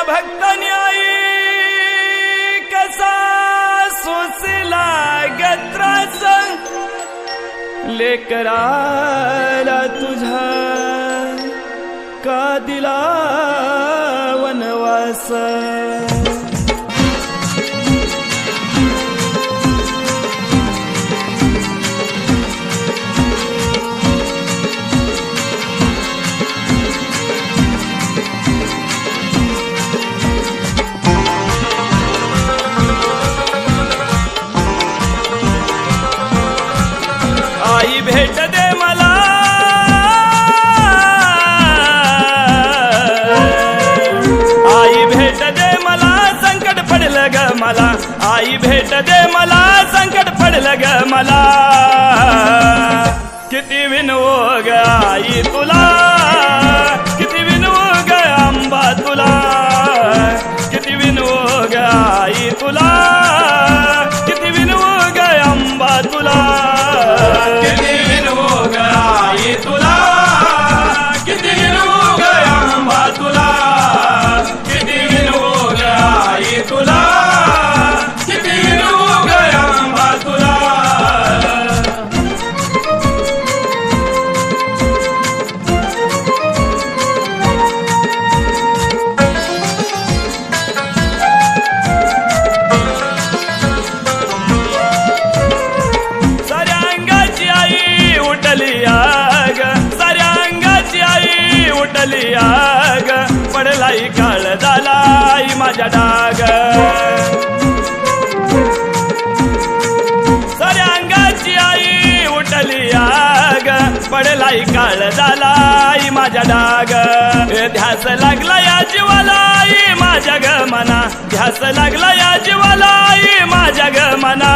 या भक्त न्यायी कसा सोसला गत्रास लेकराला तुझा का दिला वनवास? आई भेट दे मला संकट पडलं ग मला. किती विनवो ग आई तुला. पडलाई काळ झालाय माझ्या डाग. साऱ्या अंगाची आई उठली आग. पडलाई काळ झालाय माझ्या डाग. ध्यास लागला या जीवाला माझ्या ग मना. ध्यास लागला या जीवाला माझ्या ग मना.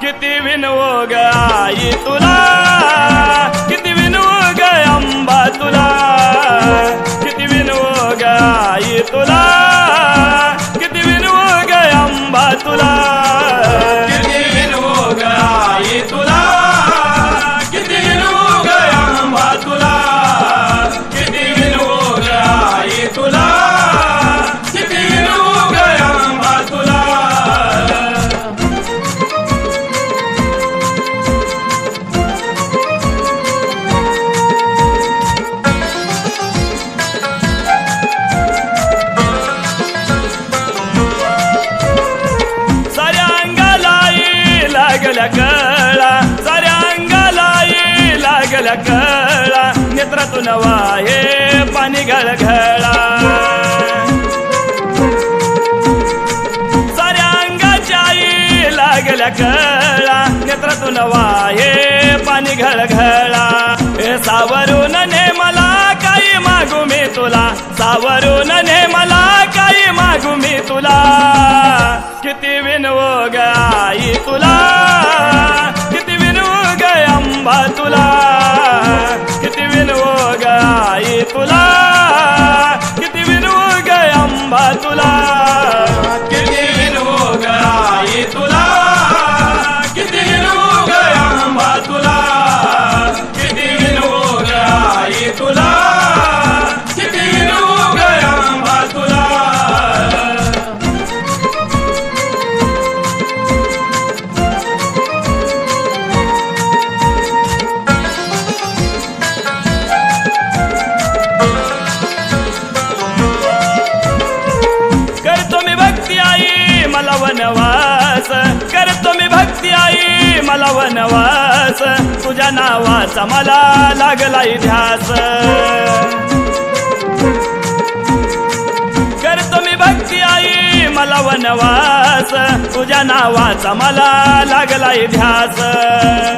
किती विनवो ग आई तुला. लागल्या नेत्रातून वाहे पाणी घळघळा. साऱ्या अंगाच्या आई लागल्या कळा नेत्रातून वाहे पाणी घळघळा. हे सावरून ने मला काही मागू मी तुला सावरून ने मला काही मागू मी तुला. किती विनवो गाई तुला किती विनवो गय अंबा तुला. मला वनवास तुझ्या नावाचा मला लागला ध्यास. करतो मी भक्ती आई मला वनवास तुझ्या नावाचा मला लागलाय ध्यास.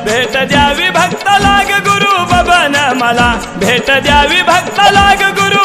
भेट द्यावी भक्त लाग गुरु बबन मला भेट द्यावी भक्त लाग गुरु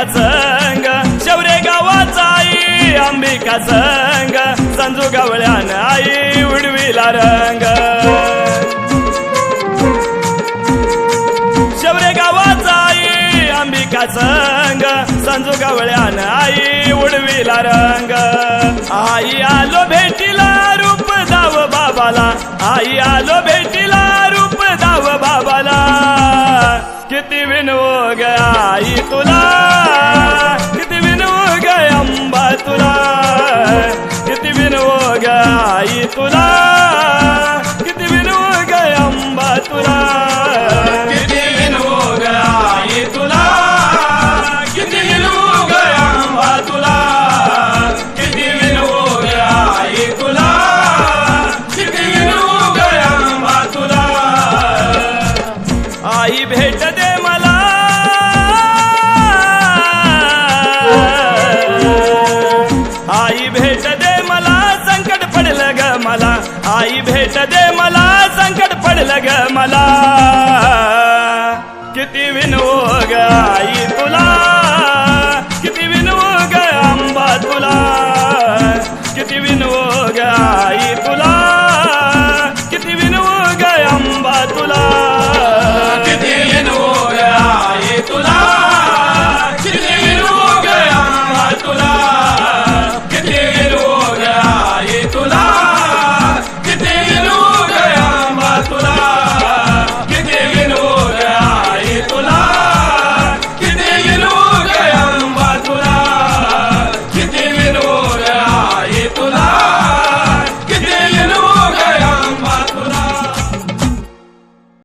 अंबिका संग शौर्य गावाचा आई अंबिका संग संजू गवळ्यान आई उडविला रंग शौर्य गावाचा आई अंबिका संग संजू गवळ्यान आई उडविला रंग आई आलो भेटीला रूप दाव बाबाला आई आलो भेटीला रूप दाव बाबाला किती विनवो ग आई तुला ತಾಯಿ ಭೇಟದೆ